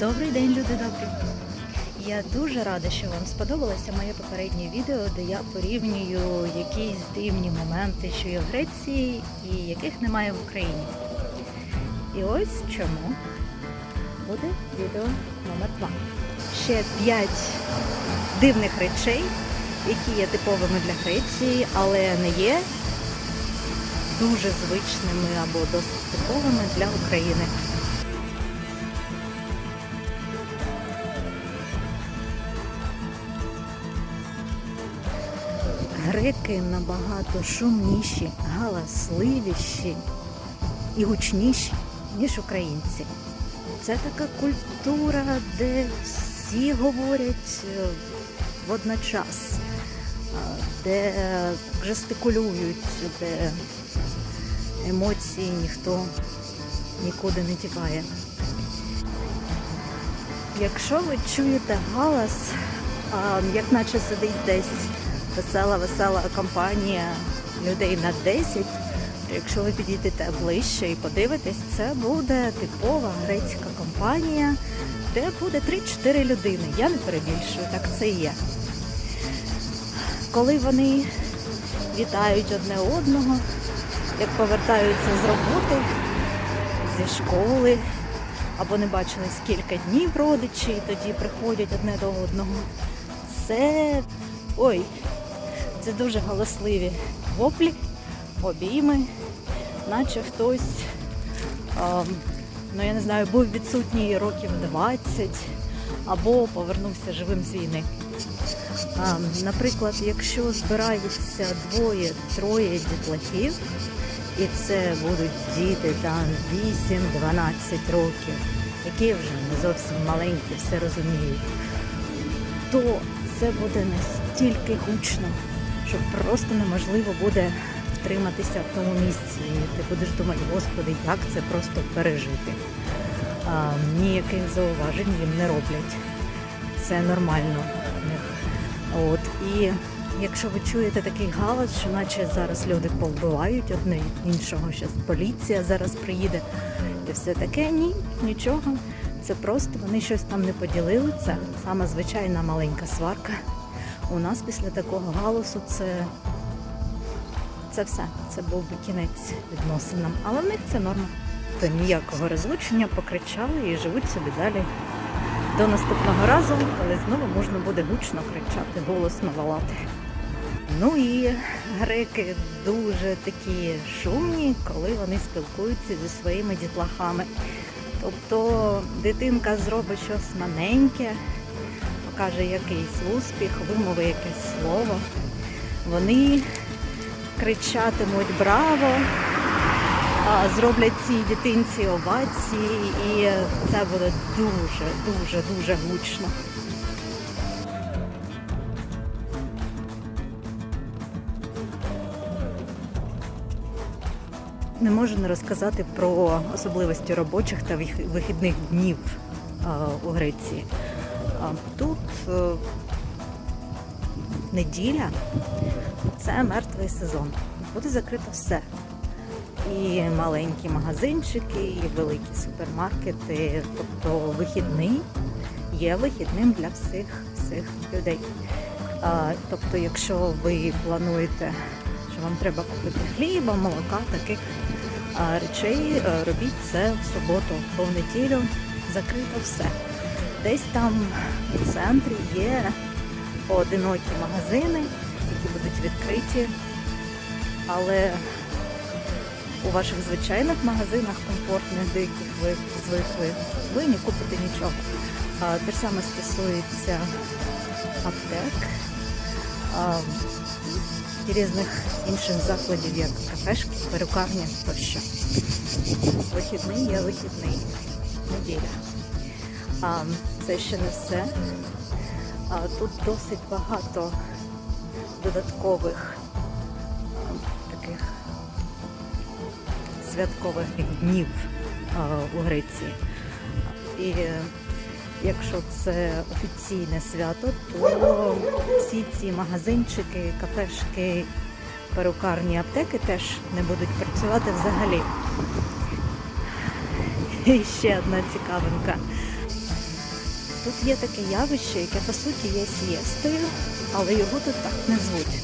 Добрий день, люди добрі! Я дуже рада, що вам сподобалося моє попереднє відео, де я порівнюю якісь дивні моменти, що є в Греції і яких немає в Україні. І ось чому буде відео номер 2 Ще 5 дивних речей, які є типовими для Греції, але не є дуже звичними або досить типовими для України. Греки набагато шумніші, галасливіші і гучніші, ніж українці. Це така культура, де всі говорять е, водночас, е, де жестикулюють, де емоції ніхто нікуди не діває. Якщо ви чуєте галас, як наче сидить десь весела, весела компанія людей на 10, якщо ви підійдете ближче і подивитесь, це буде типова грецька компанія, де буде 3-4 людини. Я не перебільшую, так це і є. Коли вони вітають одне одного, як повертаються з роботи, зі школи, або не бачились кілька днів родичі, і тоді приходять одне до одного. Це ой, це дуже галасливі воплі, обійми, наче хтось, ну я не знаю, був відсутній років 20 або повернувся живим з війни. Наприклад, якщо збираються двоє-троє дітлахів, і це будуть діти там 8-12 років, які вже не зовсім маленькі, все розуміють, то це буде настільки гучно, що просто неможливо буде втриматися в тому місці. І ти будеш думати, господи, як це просто пережити. А, ніяких зауважень їм не роблять. Це нормально. в них. От і якщо ви чуєте такий галас, що наче зараз люди повбивають одне іншого, зараз поліція зараз приїде і все таке, ні, нічого. Це просто вони щось там не поділили. Це сама звичайна маленька сварка. У нас після такого галасу це, це все. Це був би кінець відносинам. Але в них це норма. То ніякого розлучення покричали і живуть собі далі. До наступного разу, коли знову можна буде гучно кричати, голосно волати. Ну і греки дуже такі шумні, коли вони спілкуються зі своїми дітлахами. Тобто дитинка зробить щось маленьке, покаже якийсь успіх, вимови якесь слово. Вони кричатимуть браво, зроблять цій дитинці овації, і це буде дуже, дуже, дуже гучно. Не можу не розказати про особливості робочих та вихідних днів у Греції. Тут е, неділя це мертвий сезон. Буде закрито все. І маленькі магазинчики, і великі супермаркети. Тобто вихідний є вихідним для всіх, всіх людей. Тобто, якщо ви плануєте, що вам треба купити хліба, молока, таких речей, е, робіть це в суботу, бо в неділю закрито все. Десь там у центрі є поодинокі магазини, які будуть відкриті, але у ваших звичайних магазинах комфортних, до яких ви звикли, ви не купите нічого. Те ж саме стосується аптек і різних інших закладів, як кафешки, перукарні тощо. Вихідний є вихідний, неділя. Це ще не все. А, тут досить багато додаткових таких святкових днів у Греції. І е, якщо це офіційне свято, то всі ці магазинчики, кафешки, перукарні, аптеки теж не будуть працювати взагалі. І ще одна цікавинка. Тут є таке явище, яке по суті є сієстою, але його тут так не звуть.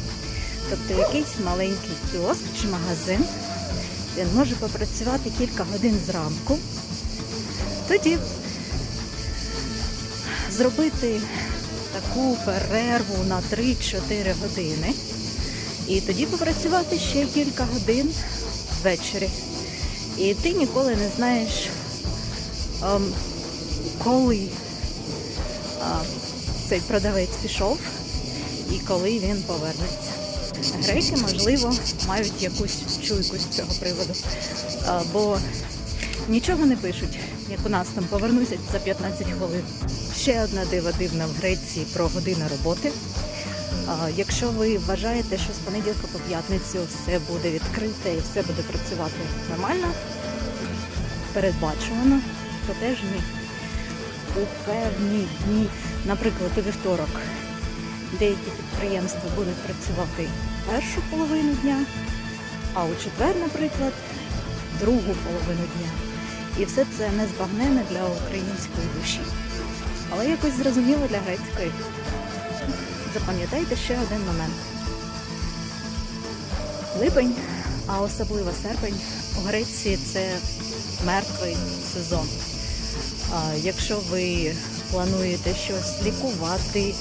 Тобто якийсь маленький кіоск чи магазин, він може попрацювати кілька годин зранку, тоді зробити таку перерву на 3-4 години, і тоді попрацювати ще кілька годин ввечері. І ти ніколи не знаєш, ем, коли цей продавець пішов і коли він повернеться. Греки, можливо, мають якусь чуйку з цього приводу, бо нічого не пишуть, як у нас там повернуся за 15 хвилин. Ще одна дива дивна в Греції про години роботи. Якщо ви вважаєте, що з понеділка по п'ятницю все буде відкрите і все буде працювати нормально, передбачувано, то теж ні. У певні дні, наприклад, у вівторок, деякі підприємства будуть працювати першу половину дня, а у четвер, наприклад, другу половину дня. І все це не збагнене для української душі. Але якось зрозуміло для грецької. Запам'ятайте ще один момент. Липень, а особливо серпень, у Греції це мертвий сезон. Якщо ви плануєте щось лікувати,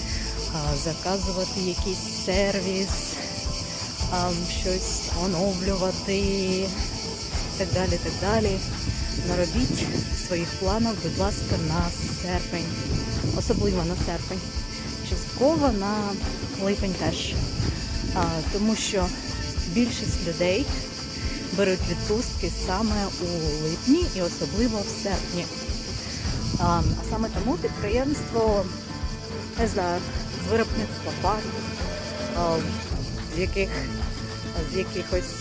заказувати якийсь сервіс, щось оновлювати так далі, так далі, наробіть своїх планів, будь ласка, на серпень, особливо на серпень, частково на липень теж. Тому що більшість людей беруть відпустки саме у липні і особливо в серпні. А, саме тому підприємство не знаю, з виробництва фарб, з яких з якихось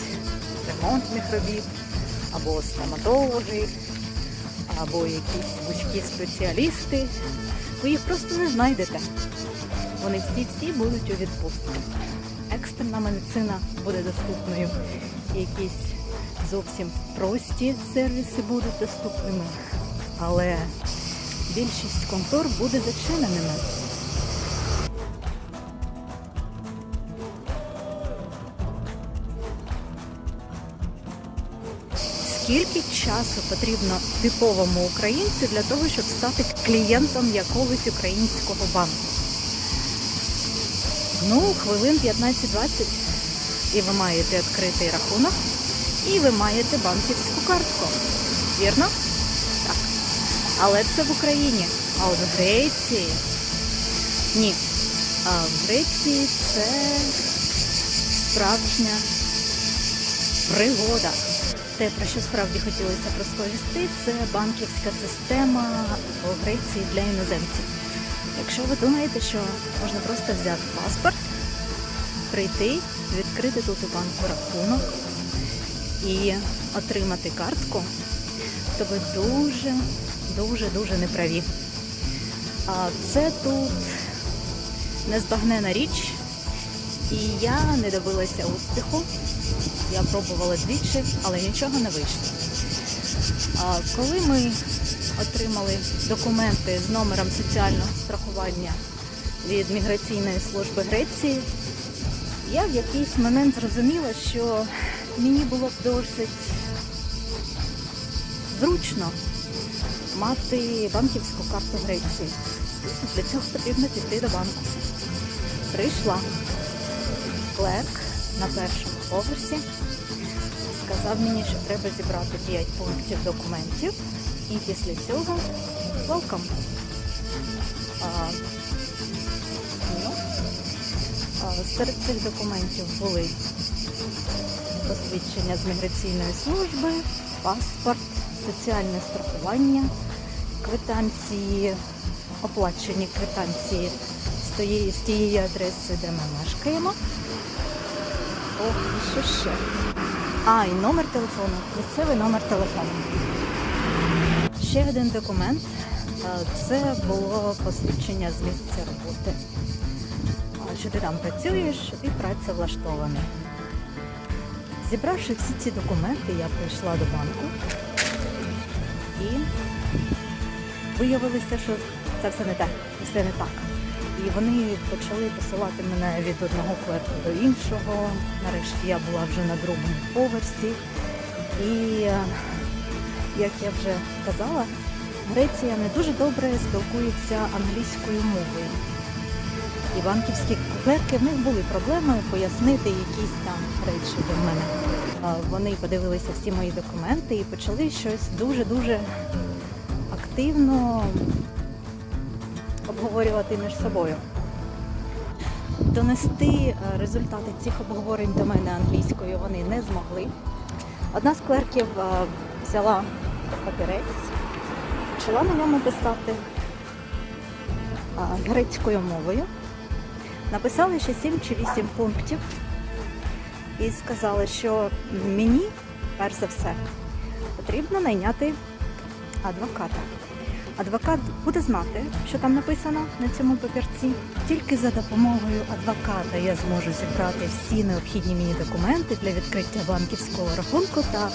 ремонтних робіт, або стоматологи, або якісь вузькі спеціалісти. Ви їх просто не знайдете. Вони всі-всі будуть у відпустку. Екстрена медицина буде доступною. Якісь зовсім прості сервіси будуть доступними. Але більшість контор буде зачиненими. Скільки часу потрібно типовому українцю для того, щоб стати клієнтом якогось українського банку? Ну, хвилин 15-20 і ви маєте відкритий рахунок, і ви маєте банківську картку. Вірно? Але це в Україні. А от в Греції ні. А в Греції це справжня пригода. Те, про що справді хотілося розповісти, це банківська система у Греції для іноземців. Якщо ви думаєте, що можна просто взяти паспорт, прийти, відкрити тут у банку рахунок і отримати картку, то ви дуже, дуже, дуже неправі. А це тут незбагнена річ, і я не добилася успіху. Я пробувала двічі, але нічого не вийшло. А коли ми отримали документи з номером соціального страхування від міграційної служби Греції, я в якийсь момент зрозуміла, що мені було б досить зручно мати банківську карту Греції. Для цього потрібно піти до банку. Прийшла. Клерк на першому поверсі сказав мені, що треба зібрати 5 пунктів документів. І після цього welcome. Ну, серед цих документів були посвідчення з міграційної служби, паспорт, соціальне страхування, квитанції, оплачені квитанції з тієї, з тієї адреси, де ми мешкаємо. Ох, що ще? А, і номер телефону. Місцевий номер телефону. Ще один документ. Це було посвідчення з місця роботи. Що ти там працюєш і праця влаштований. Зібравши всі ці документи, я прийшла до банку і виявилося, що це все не це все не так. І вони почали посилати мене від одного клерку до іншого. Нарешті я була вже на другому поверсі. І е, як я вже казала, Греція не дуже добре спілкується англійською мовою. І банківські клерки в них були проблеми пояснити якісь там речі до мене. Вони подивилися всі мої документи і почали щось дуже-дуже активно обговорювати між собою. Донести е, результати цих обговорень до мене англійською вони не змогли. Одна з клерків е, взяла папірець, почала на ньому писати е, грецькою мовою. Написали ще 7 чи 8 пунктів і сказали, що мені, перш за все, потрібно найняти адвоката. Адвокат буде знати, що там написано на цьому папірці. Тільки за допомогою адвоката я зможу зібрати всі необхідні мені документи для відкриття банківського рахунку та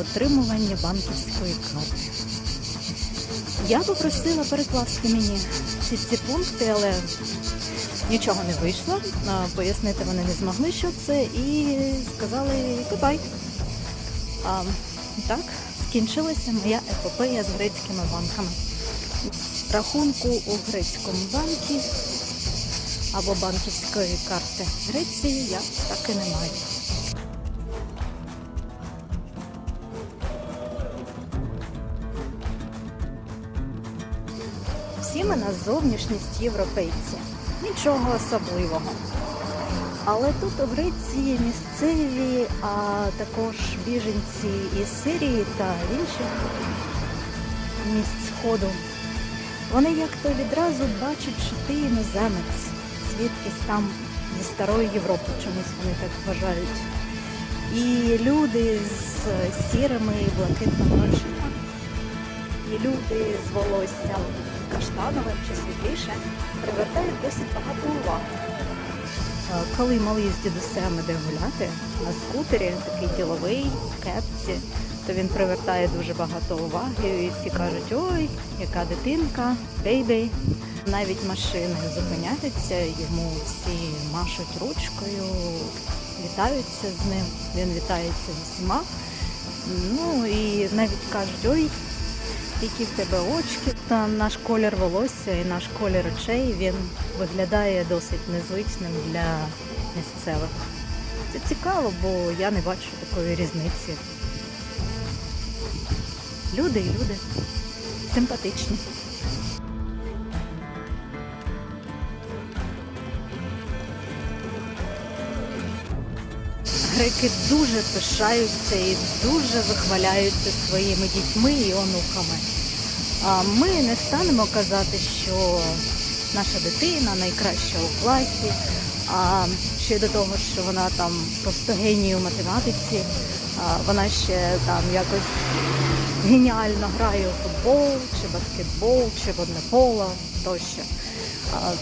отримування банківської кнопки. Я попросила перекласти мені всі ці пункти, але нічого не вийшло. Пояснити вони не змогли, що це, і сказали goodbye. А, так, скінчилася моя епопея з грецькими банками. Рахунку у грецькому банку або банківської карти Греції я так і не маю. Всі ми на зовнішність європейці. Нічого особливого. Але тут у Греції місцеві, а також біженці із Сирії та інших місць Сходу. Вони як то відразу бачать, що ти іноземець, звідкись там зі старої Європи, чомусь вони так вважають. І люди з сірими і блакитними очима, і люди з волоссям каштановим чи світліше привертають досить багато уваги. Е, Коли малий з дідусем іде гуляти на скутері, такий діловий, в кепці, то він привертає дуже багато уваги. І всі кажуть, ой, яка дитинка, бейбей. Навіть машини зупиняються, йому всі машуть ручкою, вітаються з ним, він вітається з усіма. Ну і навіть кажуть, ой, які в тебе очки, та наш колір волосся і наш колір очей він виглядає досить незвичним для місцевих. Це цікаво, бо я не бачу такої різниці. Люди і люди симпатичні. Греки дуже пишаються і дуже вихваляються своїми дітьми і онуками. А ми не станемо казати, що наша дитина найкраща у класі, а ще до того, що вона там просто геній у математиці, а вона ще там якось геніально грає у футбол, чи баскетбол, чи воднополо тощо.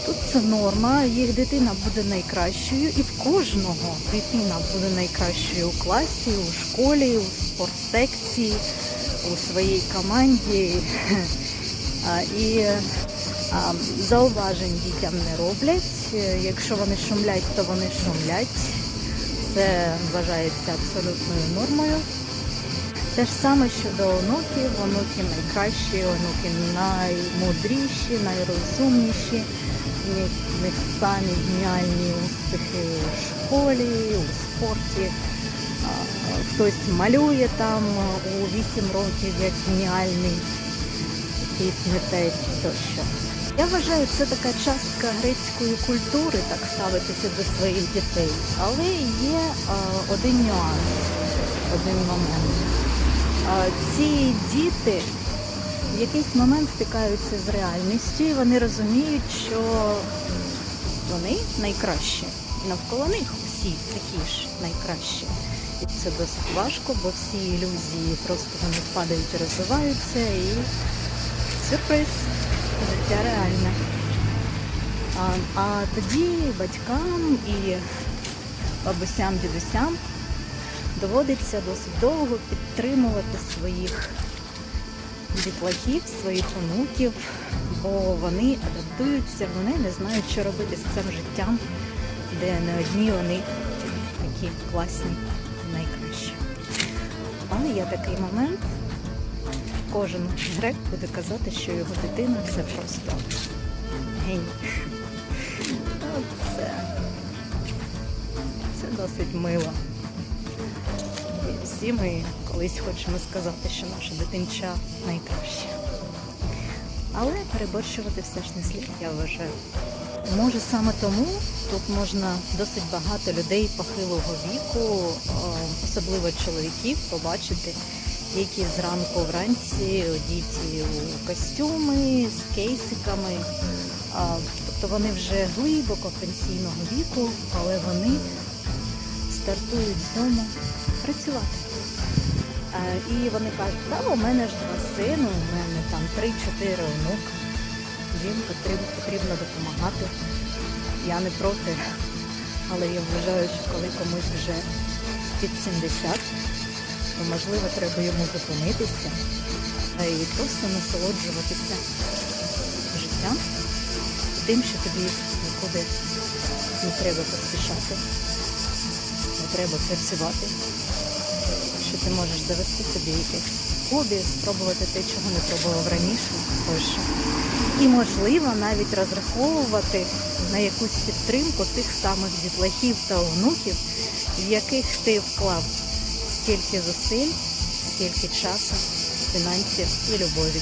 Тут це норма, їх дитина буде найкращою, і в кожного дитина буде найкращою у класі, у школі, у спортсекції, у своїй команді. І зауважень дітям не роблять. Якщо вони шумлять, то вони шумлять. Це вважається абсолютною нормою. Те ж саме щодо онуків, онуки найкращі, онуки наймудріші, найрозумніші. В них самі геніальні успіхи у школі, у спорті. Хтось малює там у 8 років як геніальний якийсь митець тощо. Я вважаю, це така частка грецької культури, так ставитися до своїх дітей. Але є один нюанс, один момент. Ці діти в якийсь момент стикаються з реальністю і вони розуміють, що вони найкращі. Навколо них всі такі ж найкращі. І це досить важко, бо всі ілюзії просто вони падають і розвиваються і сюрприз, життя реальне. А, а тоді батькам і бабусям, дідусям доводиться досить довго підтримувати своїх дітлахів, своїх онуків, бо вони адаптуються, вони не знають, що робити з цим життям, де не одні вони такі класні, найкращі. Але є такий момент, кожен грек буде казати, що його дитина це просто геній. Це, це досить мило. Всі ми колись хочемо сказати, що наша дитинча найкраща. Але переборщувати все ж не слід, я вважаю. Може саме тому тут можна досить багато людей похилого віку, особливо чоловіків, побачити, які зранку вранці одіті у костюми з кейсиками. Тобто вони вже глибоко пенсійного віку, але вони стартують з дому працювати. А, І вони кажуть, та у мене ж два сини, у мене там 3-4 онука. Їм потрібно, потрібно допомагати. Я не проти, але я вважаю, що коли комусь вже під 70, то можливо треба йому зупинитися і просто насолоджуватися життям тим, що тобі нікуди не треба поспішати, не треба працювати, що ти можеш завести собі якесь хобі, спробувати те, чого не пробував раніше, тощо. І можливо навіть розраховувати на якусь підтримку тих самих дітлахів та онуків, в яких ти вклав стільки зусиль, стільки часу, фінансів і любові.